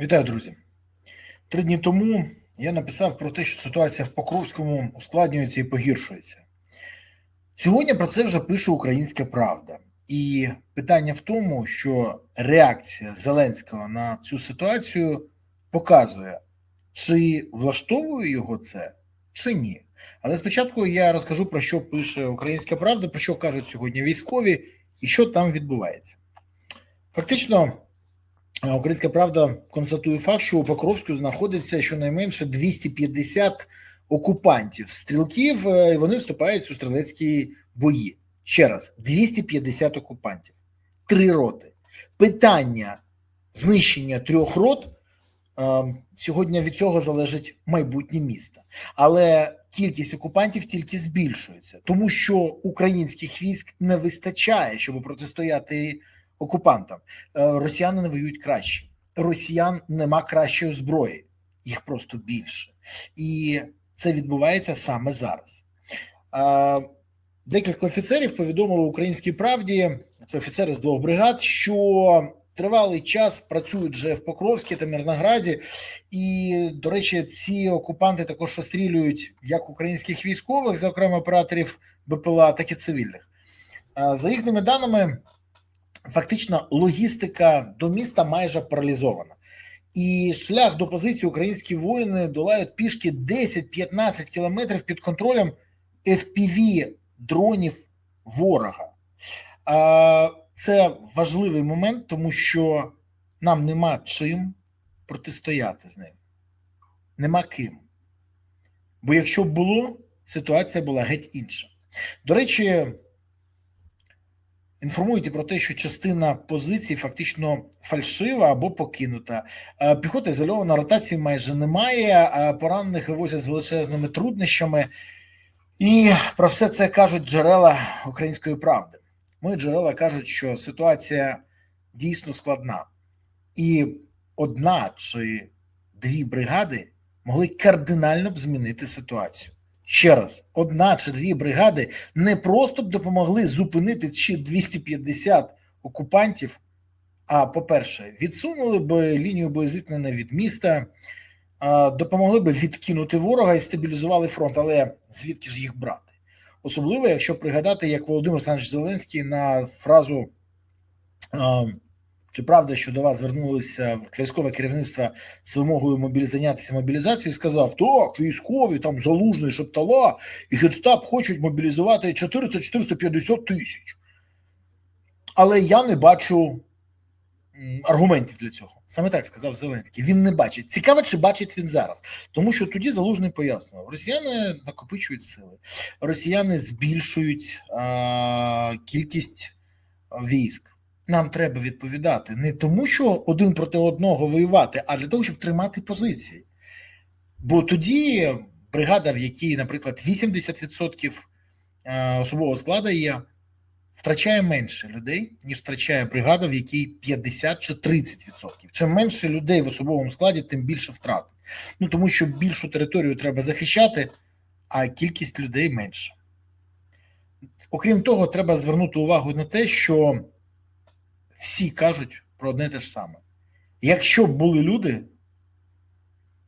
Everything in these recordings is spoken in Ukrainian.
Вітаю, друзі. Три дні тому я написав про те, що ситуація в Покровському ускладнюється і погіршується. Сьогодні про це вже пише Українська Правда. І питання в тому, що реакція Зеленського на цю ситуацію показує, чи влаштовує його це, чи ні. Але спочатку я розкажу про що пише Українська Правда, про що кажуть сьогодні військові і що там відбувається. Фактично. Українська правда констатує факт, що у Покровську знаходиться щонайменше 250 окупантів, стрілків, і вони вступають у стрілецькі бої. Ще раз: 250 окупантів, три роти. Питання знищення трьох рот сьогодні від цього залежить майбутнє міста, але кількість окупантів тільки збільшується, тому що українських військ не вистачає, щоб протистояти окупантам. Росіяни не воюють краще. Росіян нема кращої зброї, їх просто більше, і це відбувається саме зараз. Декілька офіцерів повідомили українській правді. Це офіцери з двох бригад, що тривалий час працюють вже в Покровській та Мирнограді, і, до речі, ці окупанти також розстрілюють як українських військових, зокрема операторів БПЛА, так і цивільних. За їхніми даними. Фактично, логістика до міста майже паралізована, і шлях до позиції українські воїни долають пішки 10-15 кілометрів під контролем fpv дронів ворога. Це важливий момент, тому що нам нема чим протистояти з ним. Нема ким. Бо якщо б було, ситуація була геть інша. До речі. Інформують про те, що частина позицій фактично фальшива або покинута. Піхота ізольована, ротації майже немає, а поранених вивозять з величезними труднощами. І про все це кажуть джерела української правди. Мої джерела кажуть, що ситуація дійсно складна, і одна чи дві бригади могли кардинально б змінити ситуацію. Ще раз, одна чи дві бригади не просто б допомогли зупинити чи 250 окупантів. А по-перше, відсунули б лінію боєзіткнення від міста, допомогли б відкинути ворога і стабілізували фронт. Але звідки ж їх брати? Особливо, якщо пригадати, як Володимир Олександрович Зеленський на фразу чи правда, що до вас звернулися військове керівництво з вимогою мобілі... зайнятися мобілізацією, сказав: так, військові там залужний шептала і Генштаб хочуть мобілізувати 400-450 тисяч. Але я не бачу аргументів для цього. Саме так сказав Зеленський. Він не бачить. Цікаво, чи бачить він зараз, тому що тоді залужний пояснював: Росіяни накопичують сили, росіяни збільшують а, кількість військ нам треба відповідати не тому, що один проти одного воювати, а для того, щоб тримати позиції. Бо тоді бригада, в якій, наприклад, 80% е, особового складу є, втрачає менше людей, ніж втрачає бригада, в якій 50 чи 30%. Чим менше людей в особовому складі, тим більше втрат. Ну тому що більшу територію треба захищати, а кількість людей менше. Окрім того, треба звернути увагу на те, що всі кажуть про одне те ж саме. Якщо б були люди,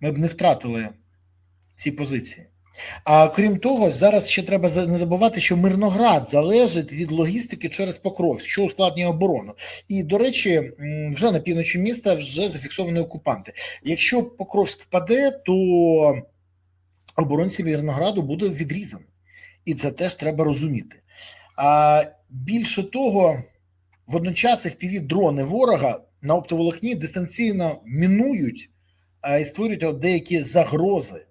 ми б не втратили ці позиції. А крім того, зараз ще треба не забувати, що Мирноград залежить від логістики через Покровськ, що ускладнює оборону. І, до речі, вже на півночі міста вже зафіксовані окупанти. Якщо Покровськ впаде, то оборонці Мирнограду буде відрізані. І це теж треба розуміти. А більше того. Водночас fpv дрони ворога на оптоволокні дистанційно мінують і створюють деякі загрози.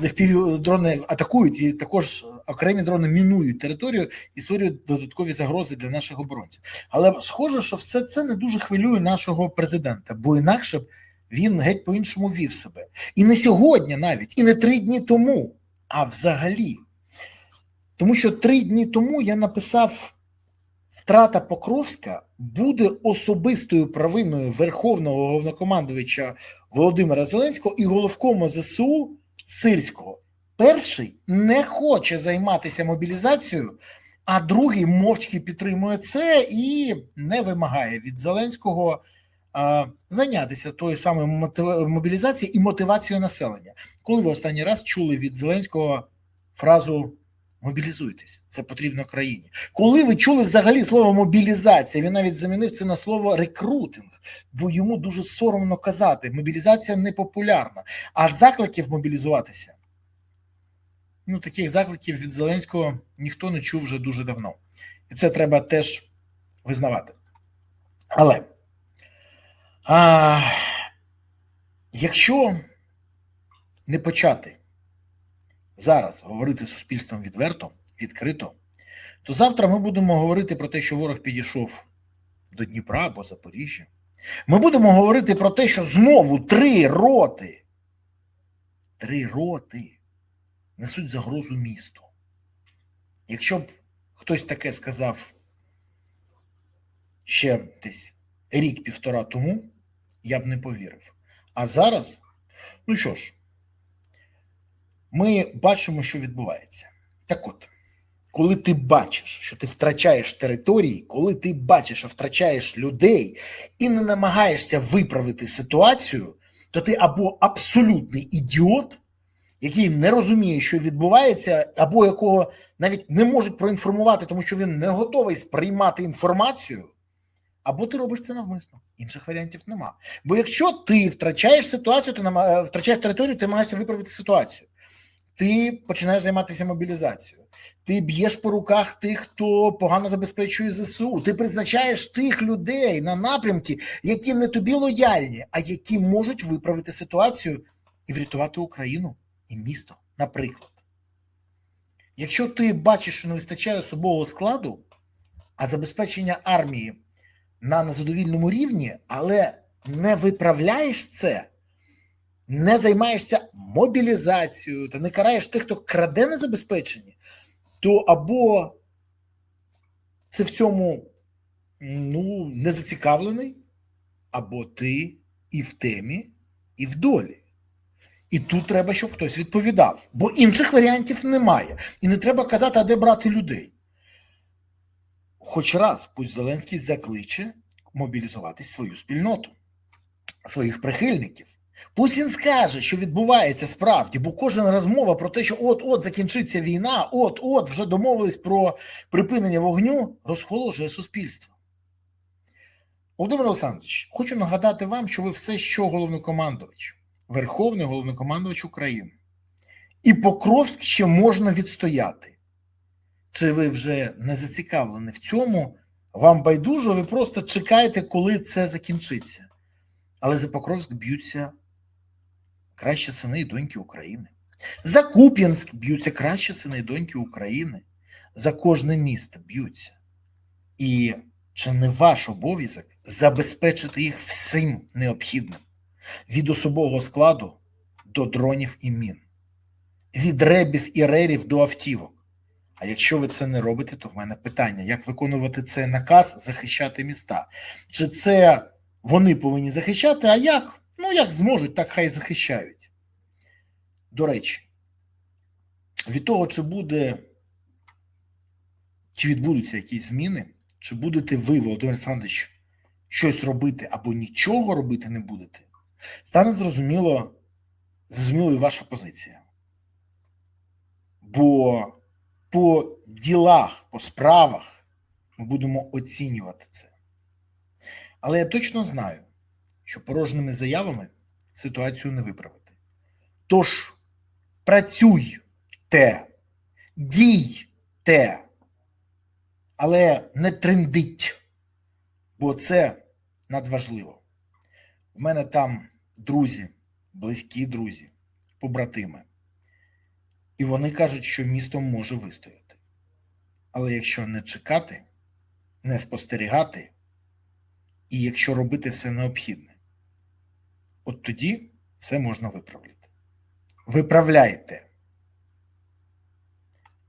fpv дрони атакують і також окремі дрони мінують територію і створюють додаткові загрози для наших оборонців. Але схоже, що все це не дуже хвилює нашого президента, бо інакше б він геть по-іншому вів себе. І не сьогодні навіть, і не три дні тому, а взагалі. Тому що три дні тому я написав. Втрата Покровська буде особистою провиною Верховного головнокомандувача Володимира Зеленського і головкому ЗСУ Сирського. Перший не хоче займатися мобілізацією, а другий мовчки підтримує це і не вимагає від Зеленського зайнятися тою самою мобілізацією і мотивацією населення. Коли ви останній раз чули від Зеленського фразу мобілізуйтесь, це потрібно країні? Коли ви чули взагалі слово мобілізація? Він навіть замінив це на слово рекрутинг, бо йому дуже соромно казати. Мобілізація не популярна, а закликів мобілізуватися. Ну, таких закликів від Зеленського ніхто не чув вже дуже давно. І це треба теж визнавати. Але а, якщо не почати зараз говорити з суспільством відверто, відкрито, то завтра ми будемо говорити про те, що ворог підійшов до Дніпра або Запоріжжя. Ми будемо говорити про те, що знову три роти, три роти несуть загрозу місту. Якщо б хтось таке сказав ще десь рік-півтора тому, я б не повірив. А зараз, ну що ж, ми бачимо, що відбувається. Так от, коли ти бачиш, що ти втрачаєш території, коли ти бачиш, що втрачаєш людей і не намагаєшся виправити ситуацію, то ти або абсолютний ідіот, який не розуміє, що відбувається, або якого навіть не можуть проінформувати, тому що він не готовий сприймати інформацію, або ти робиш це навмисно. Інших варіантів нема. Бо якщо ти втрачаєш ситуацію, ти втрачаєш територію, ти намагаєшся виправити ситуацію. Ти починаєш займатися мобілізацією. Ти б'єш по руках тих, хто погано забезпечує ЗСУ. Ти призначаєш тих людей на напрямки, які не тобі лояльні, а які можуть виправити ситуацію і врятувати Україну і місто, наприклад. Якщо ти бачиш, що не вистачає особового складу, а забезпечення армії на незадовільному рівні, але не виправляєш це, не займаєшся мобілізацією та не караєш тих, хто краде на забезпеченні, то або це в цьому ну, не зацікавлений, або ти і в темі, і в долі. І тут треба, щоб хтось відповідав, бо інших варіантів немає. І не треба казати, а де брати людей. Хоч раз пусть Зеленський закличе мобілізуватись свою спільноту, своїх прихильників. Пусть він скаже, що відбувається справді, бо кожна розмова про те, що от-от закінчиться війна, от-от вже домовились про припинення вогню, розхоложує суспільство. Володимир Олександрович, хочу нагадати вам, що ви все що головнокомандувач, Верховний головнокомандувач України. І Покровськ ще можна відстояти. Чи ви вже не зацікавлені в цьому? Вам байдуже, ви просто чекаєте, коли це закінчиться. Але за Покровськ б'ються кращі сини і доньки України. За Куп'янськ б'ються кращі сини і доньки України. За кожне місто б'ються. І чи не ваш обов'язок забезпечити їх всім необхідним від особового складу до дронів і мін, від ребів і рерів до автівок? А якщо ви це не робите, то в мене питання: як виконувати цей наказ захищати міста? Чи це вони повинні захищати? А як? Ну, як зможуть, так хай захищають. До речі, від того, чи буде, чи відбудуться якісь зміни, чи будете ви, Володимир Олександрович, щось робити або нічого робити не будете, стане зрозуміло, зрозумілою ваша позиція. Бо по ділах, по справах ми будемо оцінювати це. Але я точно знаю, що порожніми заявами ситуацію не виправити. Тож працюйте, дійте, але не трендіть, бо це надважливо. У мене там друзі, близькі друзі, побратими. І вони кажуть, що місто може вистояти. Але якщо не чекати, не спостерігати, і якщо робити все необхідне, от тоді все можна виправляти. Виправляйте.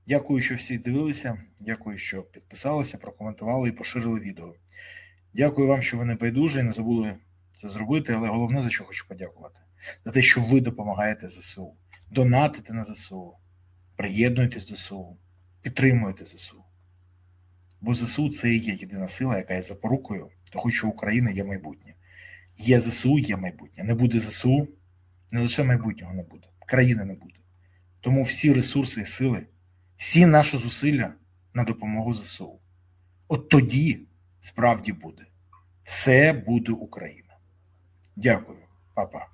Дякую, що всі дивилися. Дякую, що підписалися, прокоментували і поширили відео. Дякую вам, що ви не байдужі, не забули це зробити, але головне, за що хочу подякувати, за те, що ви допомагаєте ЗСУ, донатите на ЗСУ, приєднуйтесь до ЗСУ, підтримуєте ЗСУ. Бо ЗСУ це і є єдина сила, яка є запорукою того, що Україна є майбутнє. Є ЗСУ, є майбутнє. Не буде ЗСУ, не лише майбутнього не буде, країни не буде. Тому всі ресурси і сили, всі наші зусилля на допомогу ЗСУ. От тоді справді буде. Все буде Україна. Дякую, папа.